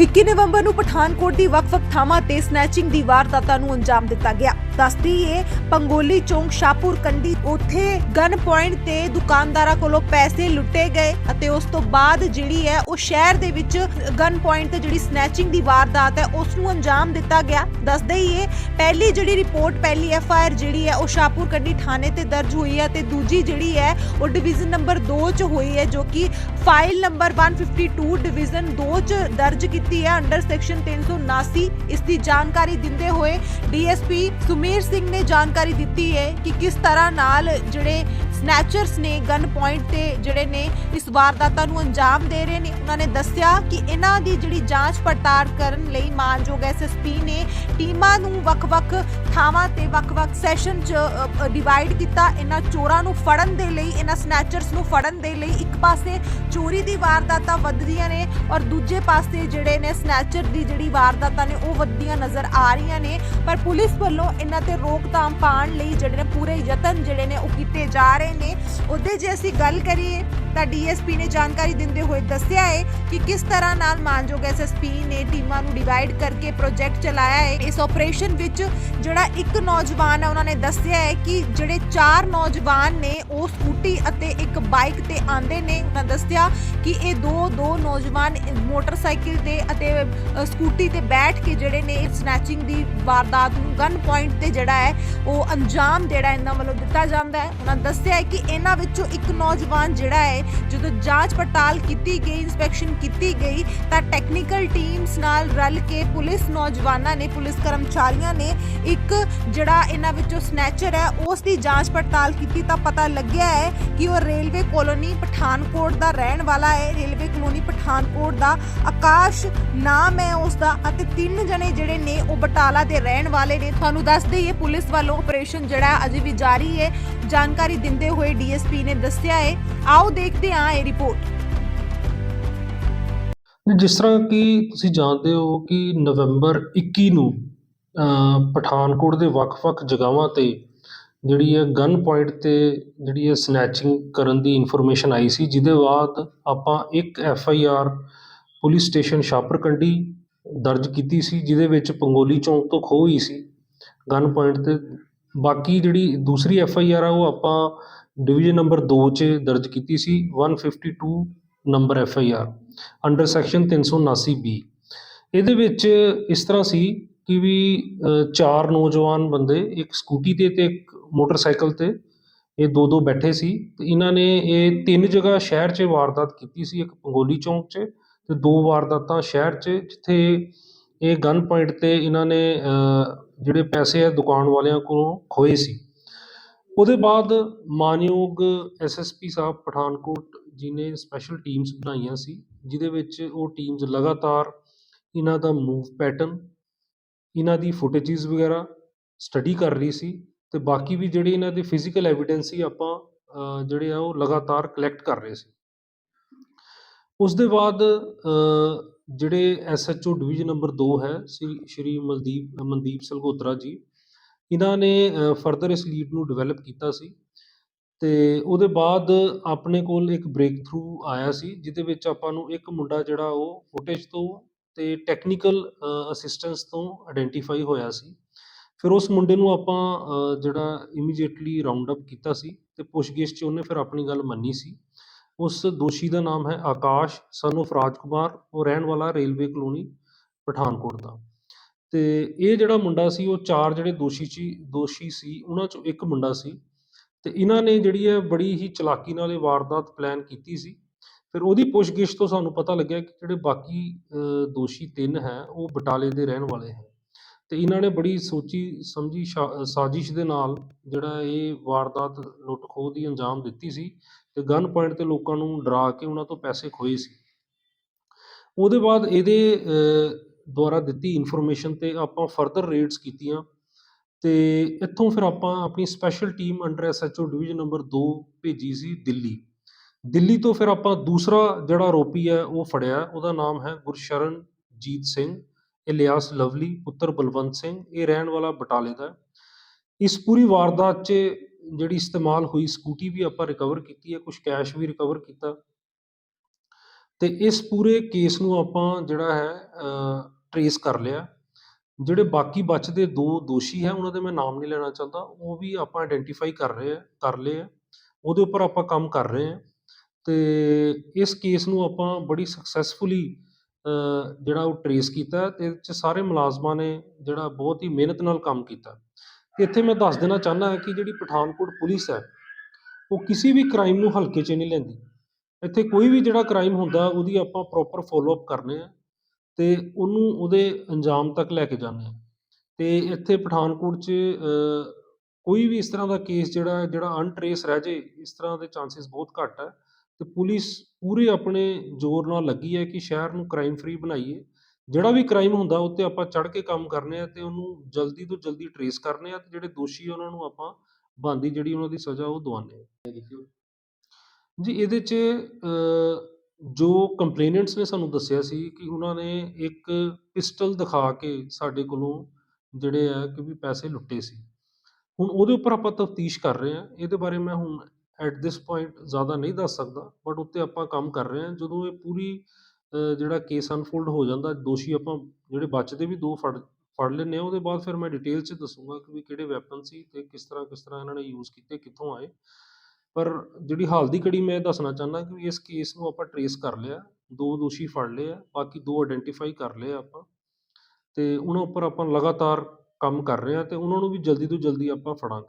21 ਨਵੰਬਰ ਨੂੰ ਪਠਾਨਕੋਟ ਦੀ ਵੱਖ-ਵੱਖ ਥਾਵਾਂ ਤੇ ਸਨੈਚਿੰਗ ਦੀ ਵਾਰਦਾਤਾਂ ਨੂੰ ਅੰਜਾਮ ਦਿੱਤਾ ਗਿਆ। ਦੱਸਦੀ ਏ ਪੰਗੋਲੀ ਚੌਂਕ, ਸ਼ਾਹਪੁਰ ਕੰਡੀ ਉੱਥੇ ਗਨ ਪੁਆਇੰਟ ਤੇ ਦੁਕਾਨਦਾਰਾਂ ਕੋਲੋਂ ਪੈਸੇ ਲੁੱਟੇ ਗਏ ਅਤੇ ਉਸ ਤੋਂ ਬਾਅਦ ਜਿਹੜੀ ਹੈ, ਉਹ ਸ਼ਹਿਰ ਦੇ ਵਿੱਚ ਗਨ ਪੁਆਇੰਟ ਤੇ ਜਿਹੜੀ ਸਨੈਚਿੰਗ ਦੀ ਵਾਰਦਾਤ ਹੈ, ਉਸ ਨੂੰ ਅੰਜਾਮ ਦਿੱਤਾ ਗਿਆ। ਦੱਸਦੇ ਹੀ ਏ ਪਹਿਲੀ ਜਿਹੜੀ ਰਿਪੋਰਟ, ਪਹਿਲੀ ਐਫ ਆਈ ਆਰ ਜਿਹੜੀ ਹੈ, ਉਹ ਸ਼ਾਹਪੁਰ ਕੰਡੀ ਥਾਣੇ ਤੇ ਦਰਜ ਹੋਈ ਹੈ ਤੇ ਦੂਜੀ ਜਿਹੜੀ ਹੈ, ਉਹ ਡਿਵੀਜ਼ਨ ਨੰਬਰ 2 ਚ ਹੋਈ ਹੈ, ਜੋ ਕਿ ਫਾਈਲ ਨੰਬਰ 152 ਡਿਵੀਜ਼ਨ 2 ਚ ਦਰਜ ਕੀਤੀ ਹੈ। ਅੰਡਰ ਸੈਕਸ਼ਨ 379 ਇਸ ਦੀ ਜਾਣਕਾਰੀ ਦਿੰਦੇ ਹੋਏ ਡੀਐਸਪੀ ਸੁਮੀਰ ਸਿੰਘ ਨੇ ਜਾਣਕਾਰੀ ਦਿੱਤੀ ਹੈ ਕਿ ਕਿਸ ਤਰ੍ਹਾਂ ਨਾਲ ਜਿਹੜੇ ਸਨੈਚਰਸ ਨੇ ਗਨ ਪੁਆਇੰਟ ਤੇ ਜਿਹੜੇ ਨੇ ਇਸ ਵਾਰਦਾਤਾਂ ਨੂੰ ਅੰਜਾਮ ਦੇ ਰਹੇ ਨੇ, ਉਹਨਾਂ ਨੇ ਦੱਸਿਆ ਕਿ ਇਹਨਾਂ ਦੀ ਜਿਹੜੀ ਜਾਂਚ ਪੜਤਾਲ ਕਰਨ ਲਈ ਮਾਨਯੋਗ ਐਸਐਸਪੀ ਨੇ ਟੀਮਾਂ ਨੂੰ ਵੱਖ-ਵੱਖ ਥਾਵਾਂ ਤੇ ਵੱਖ-ਵੱਖ ਸੈਸ਼ਨ 'ਚ ਡਿਵਾਈਡ ਕੀਤਾ। ਇਹਨਾਂ ਚੋਰਾਂ ਨੂੰ ਫੜਨ ਦੇ ਲਈ, ਇਹਨਾਂ ਸਨੈਚਰਸ ਨੂੰ ਫੜਨ ਦੇ ਲਈ ਇੱਕ ਪਾਸੇ ਚੋਰੀ ਦੀ ਵਾਰਦਾਤਾਂ ਵੱਧਦੀਆਂ ਨੇ ਔਰ ਦੂਜੇ ਪਾਸੇ ਜਿਹੜੇ ਨੇ ਸਨੈਚਰ ਦੀ ਜਿਹੜੀ ਵਾਰਦਾਤਾਂ ਨੇ, ਉਹ ਵੱਧਦੀਆਂ ਨਜ਼ਰ ਆ ਰਹੀਆਂ ਨੇ। ਪਰ ਪੁਲਿਸ ਵੱਲੋਂ ਇਹਨਾਂ ਤੇ ਰੋਕਥਾਮ ਪਾਉਣ ਲਈ ਜਿਹੜੇ ਨੇ ਪੂਰੇ ਯਤਨ ਜਿਹੜੇ ਨੇ, ਉਹ ਕੀਤੇ ਜਾ ਰਹੇ ਨੇ। ਉਹਦੇ ਜੇ ਅਸੀਂ ਗੱਲ ਕਰੀਏ, ਤਾਂ ਡੀਐਸਪੀ ਨੇ ਜਾਣਕਾਰੀ ਦਿੰਦੇ ਹੋਏ ਦੱਸਿਆ ਹੈ ਕਿ ਕਿਸ ਤਰ੍ਹਾਂ ਨਾਲ ਮਾਨਯੋਗ ਐਸਐਸਪੀ ਨੇ ਟੀਮਾਂ ਨੂੰ ਡਿਵਾਈਡ ਕਰਕੇ ਪ੍ਰੋਜੈਕਟ ਚਲਾਇਆ ਹੈ। ਇਸ ਆਪਰੇਸ਼ਨ ਵਿੱਚ ਜਿਹੜਾ ਇੱਕ ਨੌਜਵਾਨ ਹੈ ਉਹਨਾਂ ਨੇ ਦੱਸਿਆ ਹੈ ਕਿ ਜਿਹੜੇ ਚਾਰ ਨੌਜਵਾਨ ਨੇ, ਉਹ ਸਕੂਟੀ ਅਤੇ ਇੱਕ ਬਾਈਕ ਤੇ ਆਂਦੇ ਨੇ। ਉਹਨਾਂ ਦੱਸਿਆ ਕਿ ਇਹ ਦੋ ਦੋ ਨੌਜਵਾਨ ਮੋਟਰਸਾਈਕਲ ਤੇ ਅਤੇ ਸਕੂਟੀ ਤੇ ਬੈਠ ਕੇ ਜਿਹੜੇ ਨੇ ਸਨੈਚਿੰਗ ਦੀ ਵਾਰਦਾਤ ਨੂੰ ਗਨ ਪੁਆਇੰਟ ਤੇ ਜਿਹੜਾ ਹੈ, ਉਹ ਅੰਜਾਮ ਜਿਹੜਾ ਇਹਨਾਂ ਵੱਲੋਂ ਦਿੱਤਾ ਜਾਂਦਾ ਹੈ। ਉਹਨਾਂ ਦੱਸਿਆ ਹੈ ਕਿ ਇਹਨਾਂ ਵਿੱਚੋਂ ਇੱਕ ਨੌਜਵਾਨ ਜਿਹੜਾ ਹੈ, ਜਦੋਂ ਜਾਂਚ ਪੜਤਾਲ ਕੀਤੀ ਗਈ ਇਨਸਪੈਕਸ਼ਨ ਕੀਤੀ ਗਈ, ਤਾਂ ਟੈਕਨੀਕਲ ਟੀਮਸ ਨਾਲ ਰਲ ਕੇ ਪੁਲਿਸ ਨੌਜਵਾਨਾਂ ਨੇ, ਪੁਲਿਸ ਕਰਮਚਾਰੀਆਂ ਨੇ ਇੱਕ ਜਿਹੜਾ ਇਹਨਾਂ ਵਿੱਚੋਂ ਸਨੈਚਰ ਹੈ, ਉਸ ਦੀ ਜਾਂਚ ਪੜਤਾਲ ਕੀਤੀ ਤਾਂ ਪਤਾ ਲੱਗਿਆ ਹੈ ਕਿ ਉਹ ਰੇਲਵੇ ਕਲੋਨੀ ਪਠਾਨਕੋਟ ਦਾ ਰਹਿਣ ਵਾਲਾ ਹੈ। ਰੇਲਵੇ ਕਲੋਨੀ ਪਠਾਨਕੋਟ ਦਾ ਆਕਾਸ਼ ਨਾਮ ਹੈ ਉਸ ਦਾ ਅਤੇ ਤਿੰਨ ਜਣੇ ਜਿਹੜੇ ਨੇ ਉਹ ਬਟਾਲਾ ਦੇ ਰਹਿਣ ਵਾਲੇ ਨੇ। ਤੁਹਾਨੂੰ ਦੱਸ ਦਈਏ, ਪੁਲਿਸ ਵੱਲੋਂ ਆਪਰੇਸ਼ਨ ਜਿਹੜਾ ਅਜੇ ਵੀ ਜਾਰੀ ਹੈ। ਜਾਣਕਾਰੀ ਦਿੰਦੇ ਹੋਏ ਡੀਐਸਪੀ ਨੇ ਦੱਸਿਆ ਹੈ। ਆਓ ਦੇਖਦੇ ਹਾਂ ਇਹ ਰਿਪੋਰਟ ਜਿਸ ਤਰ੍ਹਾਂ ਕਿ ਤੁਸੀਂ ਜਾਣਦੇ ਹੋ ਕਿ ਨਵੰਬਰ 21 ਨੂੰ ਪਠਾਨਕੋਟ ਦੇ ਵੱਖ-ਵੱਖ ਜਗ੍ਹਾਵਾਂ ਤੇ ਜਿਹੜੀ ਹੈ ਗਨ ਪੁਆਇੰਟ ਤੇ ਜਿਹੜੀ ਹੈ ਸਨੈਚਿੰਗ ਕਰਨ ਦੀ ਇਨਫੋਰਮੇਸ਼ਨ ਆਈ ਸੀ, ਜਿਹਦੇ ਬਾਅਦ ਆਪਾਂ ਇੱਕ F I R police station Shahpurkandi ਦਰਜ ਕੀਤੀ ਸੀ, ਜਿਹਦੇ ਵਿੱਚ ਪੰਗੋਲੀ ਚੌਂਕ ਤੋਂ ਖੋਹ ਹੋਈ ਸੀ ਗਨ ਪੁਆਇੰਟ ਤੇ। ਬਾਕੀ ਜਿਹੜੀ ਦੂਸਰੀ ਐਫ ਆਈ ਆਰ ਆ, ਉਹ ਆਪਾਂ ਡਿਵੀਜ਼ਨ ਨੰਬਰ ਦੋ 'ਚ ਦਰਜ ਕੀਤੀ ਸੀ 152 number F I R under section 379 B ਇਹਦੇ ਵਿੱਚ ਇਸ ਤਰ੍ਹਾਂ ਸੀ ਕਿ ਵੀ ਚਾਰ ਨੌਜਵਾਨ ਬੰਦੇ, ਇੱਕ ਸਕੂਟੀ ਤੇ ਅਤੇ ਇੱਕ ਮੋਟਰਸਾਈਕਲ ਤੇ ਇਹ ਦੋ ਦੋ ਬੈਠੇ ਸੀ। ਅਤੇ ਇਹਨਾਂ ਨੇ ਇਹ ਤਿੰਨ ਜਗ੍ਹਾ ਸ਼ਹਿਰ 'ਚ ਵਾਰਦਾਤ ਕੀਤੀ ਸੀ, ਇੱਕ ਪੰਗੋਲੀ ਚੌਂਕ 'ਚ ਅਤੇ ਦੋ ਵਾਰਦਾਤਾਂ ਸ਼ਹਿਰ 'ਚ, ਜਿੱਥੇ ਇਹ ਗਨ ਪੁਆਇੰਟ ਤੇ ਇਹਨਾਂ ਨੇ ਜਿਹੜੇ ਪੈਸੇ ਆ ਦੁਕਾਨ ਵਾਲਿਆਂ ਕੋਲੋਂ ਖੋਏ ਸੀ। ਉਹਦੇ ਬਾਅਦ ਮਾਨਯੋਗ ਐਸਐਸਪੀ ਸਾਹਿਬ ਪਠਾਨਕੋਟ ਜੀ ਨੇ ਸਪੈਸ਼ਲ ਟੀਮਸ ਬਣਾਈਆਂ ਸੀ, ਜਿਹਦੇ ਵਿੱਚ ਉਹ ਟੀਮਸ ਲਗਾਤਾਰ ਇਹਨਾਂ ਦਾ ਮੂਵ ਪੈਟਰਨ ਇਹਨਾਂ ਦੀ ਫੁਟੇਜਿਸ ਵਗੈਰਾ ਸਟੱਡੀ ਕਰ ਰਹੀ ਸੀ ਅਤੇ ਬਾਕੀ ਵੀ ਜਿਹੜੇ ਇਹਨਾਂ ਦੇ ਫਿਜ਼ੀਕਲ ਐਵੀਡੈਂਸ ਸੀ ਆਪਾਂ ਜਿਹੜੇ ਆ ਉਹ ਲਗਾਤਾਰ ਕਲੈਕਟ ਕਰ ਰਹੇ ਸੀ। ਉਸ ਦੇ ਬਾਅਦ ਅ, ਜਿਹੜੇ ਐਸਐਚਓ ਡਿਵੀਜ਼ਨ ਨੰਬਰ 2 ਹੈ ਸ੍ਰੀ ਸ਼੍ਰੀ ਮਲਦੀਪ ਮਨਦੀਪ ਸਲਗੋਤਰਾ ਜੀ ਇਹਨਾਂ ਨੇ ਫਰਦਰ ਇਸ ਲੀਡ ਨੂੰ ਡਿਵੈਲਪ ਕੀਤਾ ਸੀ ਤੇ ਉਹਦੇ ਬਾਅਦ ਆਪਣੇ ਕੋਲ ਇੱਕ ਬ੍ਰੇਕ ਥਰੂ ਆਇਆ ਸੀ ਜਿਹਦੇ ਵਿੱਚ ਆਪਾਂ ਨੂੰ ਇੱਕ ਮੁੰਡਾ ਜਿਹੜਾ ਉਹ ਫੁਟੇਜ ਤੋਂ ਤੇ ਟੈਕਨੀਕਲ ਅਸਿਸਟੈਂਸ ਤੋਂ ਆਇਡੈਂਟੀਫਾਈ ਹੋਇਆ ਸੀ। ਫਿਰ ਉਸ ਮੁੰਡੇ ਨੂੰ ਆਪਾਂ ਜਿਹੜਾ ਇਮੀਡੀਏਟਲੀ ਰਾਉਂਡ ਅਪ ਕੀਤਾ ਸੀ ਤੇ ਪੁੱਛਗਿੱਛ 'ਚ ਉਹਨੇ ਫਿਰ ਆਪਣੀ ਗੱਲ ਮੰਨੀ ਸੀ। ਉਸ ਦੋਸ਼ੀ ਦਾ ਨਾਮ ਹੈ ਆਕਾਸ਼ ਸਨ of ਰਾਜਕੁਮਾਰ, ਉਹ ਰਹਿਣ ਵਾਲਾ ਰੇਲਵੇ ਕਲੋਨੀ, ਪਠਾਨਕੋਟ ਦਾ। ਤੇ ਇਹ ਜਿਹੜਾ ਮੁੰਡਾ ਸੀ, ਉਹ ਚਾਰ ਜਿਹੜੇ ਦੋਸ਼ੀ ਸੀ ਦੋਸ਼ੀ ਸੀ, ਉਹਨਾਂ ਚੋਂ ਇੱਕ ਮੁੰਡਾ ਸੀ। ਤੇ ਇਹਨਾਂ ਨੇ ਜਿਹੜੀ ਹੈ ਬੜੀ ਹੀ ਚਲਾਕੀ ਨਾਲ ਇਹ ਵਾਰਦਾਤ ਪਲਾਨ ਕੀਤੀ ਸੀ। ਫਿਰ ਉਹਦੀ ਪੁੱਛਗਿੱਛ ਤੋਂ ਸਾਨੂੰ ਪਤਾ ਲੱਗਿਆ ਕਿ ਜਿਹੜੇ ਬਾਕੀ ਦੋਸ਼ੀ ਤਿੰਨ ਹੈ ਉਹ ਬਟਾਲੇ ਦੇ ਰਹਿਣ ਵਾਲੇ ਹੈ। ਤੇ ਇਹਨਾਂ ਨੇ ਬੜੀ ਸੋਚੀ ਸਮਝੀ ਸ਼ਾ- ਸਾਜ਼ਿਸ਼ ਦੇ ਨਾਲ ਜਿਹੜਾ ਇਹ ਵਾਰਦਾਤ ਲੁੱਟ ਖੋਹ ਦੀ ਅੰਜਾਮ ਦਿੱਤੀ ਸੀ ਤੇ ਗਨ ਪੁਆਇੰਟ ਤੇ ਲੋਕਾਂ ਨੂੰ ਡਰਾ ਕੇ ਉਹਨਾਂ ਤੋਂ ਪੈਸੇ ਖੋਏ ਸੀ। ਉਹਦੇ ਬਾਅਦ ਇਹਦੇ ਅ, ਦੁਆਰਾ ਦਿੱਤੀ ਇਨਫੋਰਮੇਸ਼ਨ ਤੇ ਆਪਾਂ ਫਰਦਰ ਰੇਡਸ ਕੀਤੀਆਂ ਤੇ ਇੱਥੋਂ ਫਿਰ ਆਪਾਂ ਆਪਣੀ special team under SHO division number 2 ਭੇਜੀ ਸੀ ਦਿੱਲੀ। ਦਿੱਲੀ ਤੋਂ ਫਿਰ ਆਪਾਂ ਦੂਸਰਾ ਜਿਹੜਾ ਆਰੋਪੀ ਹੈ, ਉਹ ਫੜਿਆ। ਉਹਦਾ ਨਾਮ ਹੈ ਗੁਰਸ਼ਰਨਜੀਤ ਸਿੰਘ, ਇਲਿਆਸ ਲਵਲੀ, ਪੁੱਤਰ ਬਲਵੰਤ ਸਿੰਘ। ਇਹ ਰਹਿਣ ਵਾਲਾ ਬਟਾਲੇ ਦਾ ਇਸ ਪੂਰੀ ਵਾਰਦਾਤ 'ਚ ਜਿਹੜੀ ਇਸਤੇਮਾਲ ਹੋਈ, ਸਕੂਟੀ ਵੀ ਆਪਾਂ ਰਿਕਵਰ ਕੀਤੀ ਹੈ ਕੁਝ ਕੈਸ਼ ਵੀ ਰਿਕਵਰ ਕੀਤਾ। ਤੇ ਇਸ ਪੂਰੇ ਕੇਸ ਨੂੰ ਆਪਾਂ ਜਿਹੜਾ ਹੈ ਟਰੇਸ ਕਰ ਲਿਆ। ਜਿਹੜੇ ਬਾਕੀ ਬਚਦੇ ਦੋ ਦੋਸ਼ੀ ਹੈ, ਉਹਨਾਂ ਦੇ ਮੈਂ ਨਾਮ ਨਹੀਂ ਲੈਣਾ ਚਾਹੁੰਦਾ, ਉਹ ਵੀ ਆਪਾਂ ਆਇਡੈਂਟੀਫਾਈ ਕਰ ਰਹੇ ਆ ਕਰ ਲਏ ਆ ਉਹਦੇ ਉੱਪਰ ਆਪਾਂ ਕੰਮ ਕਰ ਰਹੇ ਆ ਅਤੇ ਇਸ ਕੇਸ ਨੂੰ ਆਪਾਂ ਬੜੀ ਸਕਸੈਸਫੁਲੀ ਜਿਹੜਾ ਉਹ ਟਰੇਸ ਕੀਤਾ ਅਤੇ ਇਹਦੇ 'ਚ ਸਾਰੇ ਮੁਲਾਜ਼ਮਾਂ ਨੇ ਜਿਹੜਾ ਬਹੁਤ ਹੀ ਮਿਹਨਤ ਨਾਲ ਕੰਮ ਕੀਤਾ ਤੇ ਇੱਥੇ ਮੈਂ ਦੱਸ ਦੇਣਾ ਚਾਹੁੰਦਾ ਕਿ ਜਿਹੜੀ ਪਠਾਨਕੋਟ ਪੁਲਿਸ ਹੈ, ਉਹ ਕਿਸੇ ਵੀ ਕ੍ਰਾਈਮ ਨੂੰ ਹਲਕੇ 'ਚ ਨਹੀਂ ਲੈਂਦੀ। ਇੱਥੇ ਕੋਈ ਵੀ ਜਿਹੜਾ ਕ੍ਰਾਈਮ ਹੁੰਦਾ ਉਹਦੀ ਆਪਾਂ ਪ੍ਰੋਪਰ ਫੋਲੋ ਅਪ ਕਰਨੇ ਆ ਤੇ ਉਹਨੂੰ ਉਹਦੇ ਅੰਜਾਮ ਤੱਕ ਲੈ ਕੇ ਜਾਂਦੇ ਆ। ਤੇ ਇੱਥੇ ਪਠਾਨਕੋਟ 'ਚ ਕੋਈ ਵੀ ਇਸ ਤਰ੍ਹਾਂ ਦਾ ਕੇਸ ਜਿਹੜਾ ਜਿਹੜਾ ਅਨਟਰੇਸ ਰਹਿ ਜੇ ਇਸ ਤਰ੍ਹਾਂ ਦੇ ਚਾਂਸਸ ਬਹੁਤ ਘੱਟ ਹੈ। ਤੇ ਪੁਲਿਸ ਪੂਰੇ ਆਪਣੇ ਜ਼ੋਰ ਨਾਲ ਲੱਗੀ ਹੈ ਕਿ ਸ਼ਹਿਰ ਨੂੰ ਕ੍ਰਾਈਮ ਫ੍ਰੀ ਬਣਾਈਏ। ਜਿਹੜਾ ਵੀ ਕ੍ਰਾਈਮ ਹੁੰਦਾ ਉਹ ਤੇ ਆਪਾਂ ਚੜ੍ਹ ਕੇ ਕੰਮ ਕਰਨੇ ਆ ਤੇ ਉਹਨੂੰ ਜਲਦੀ ਤੋਂ ਜਲਦੀ ਟਰੇਸ ਕਰਨੇ ਆ ਤੇ ਜਿਹੜੇ ਦੋਸ਼ੀ ਆ ਉਹਨਾਂ ਨੂੰ ਆਪਾਂ ਬਣਦੀ ਜਿਹੜੀ ਉਹਨਾਂ ਦੀ ਸਜ਼ਾ ਉਹ ਦਵਾਉਂਦੇ ਆ। ਜੀ ਇਹਦੇ 'ਚ ਜੋ ਕੰਪਲੇਨੈਂਟਸ ਨੇ ਸਾਨੂੰ ਦੱਸਿਆ ਸੀ ਕਿ ਉਹਨਾਂ ਨੇ ਇੱਕ ਪਿਸਟਲ ਦਿਖਾ ਕੇ ਸਾਡੇ ਕੋਲੋਂ ਜਿਹੜੇ ਆ ਕਿ ਵੀ ਪੈਸੇ ਲੁੱਟੇ ਸੀ। ਹੁਣ ਉਹਦੇ ਉੱਪਰ ਆਪਾਂ ਤਫਤੀਸ਼ ਕਰ ਰਹੇ ਹਾਂ ਇਹਦੇ ਬਾਰੇ ਮੈਂ ਹੁਣ ਐਟ ਦਿਸ ਪੁਆਇੰਟ ਜ਼ਿਆਦਾ ਨਹੀਂ ਦੱਸ ਸਕਦਾ ਬਟ ਉੱਤੇ ਆਪਾਂ ਕੰਮ ਕਰ ਰਹੇ ਹਾਂ, ਜਦੋਂ ਇਹ ਪੂਰੀ ਜਿਹੜਾ ਕੇਸ ਅਨਫੋਲਡ ਹੋ ਜਾਂਦਾ, ਦੋਸ਼ੀ ਆਪਾਂ ਜਿਹੜੇ ਬਚਦੇ ਵੀ ਦੋ ਫੜ ਫੜ ਲੈਂਦੇ ਹਾਂ, ਉਹਦੇ ਬਾਅਦ ਫਿਰ ਮੈਂ ਡਿਟੇਲ 'ਚ ਦੱਸੂਗਾ ਕਿ ਵੀ ਕਿਹੜੇ ਵੈਪਨ ਸੀ ਤੇ ਕਿਸ ਤਰ੍ਹਾਂ ਕਿਸ ਤਰ੍ਹਾਂ ਇਹਨਾਂ ਨੇ ਯੂਜ਼ ਕੀਤੇ, ਕਿੱਥੋਂ ਆਏ। ਪਰ ਜਿਹੜੀ ਹਾਲ ਦੀ ਘੜੀ ਮੈਂ ਇਹ ਦੱਸਣਾ ਚਾਹੁੰਦਾ ਕਿ ਇਸ ਕੇਸ ਨੂੰ ਆਪਾਂ ਟਰੇਸ ਕਰ ਲਿਆ, ਦੋ ਦੋਸ਼ੀ ਫੜ ਲਏ ਆ, ਬਾਕੀ ਦੋ ਆਇਡੈਂਟੀਫਾਈ ਕਰ ਲਏ ਆਪਾਂ। ਤੇ ਉਹਨਾਂ ਉੱਪਰ ਆਪਾਂ ਲਗਾਤਾਰ ਕੰਮ ਕਰ ਰਹੇ ਆ ਤੇ ਉਹਨਾਂ ਨੂੰ ਵੀ ਜਲਦੀ ਤੋਂ ਜਲਦੀ ਆਪਾਂ ਫੜਾਂਗੇ।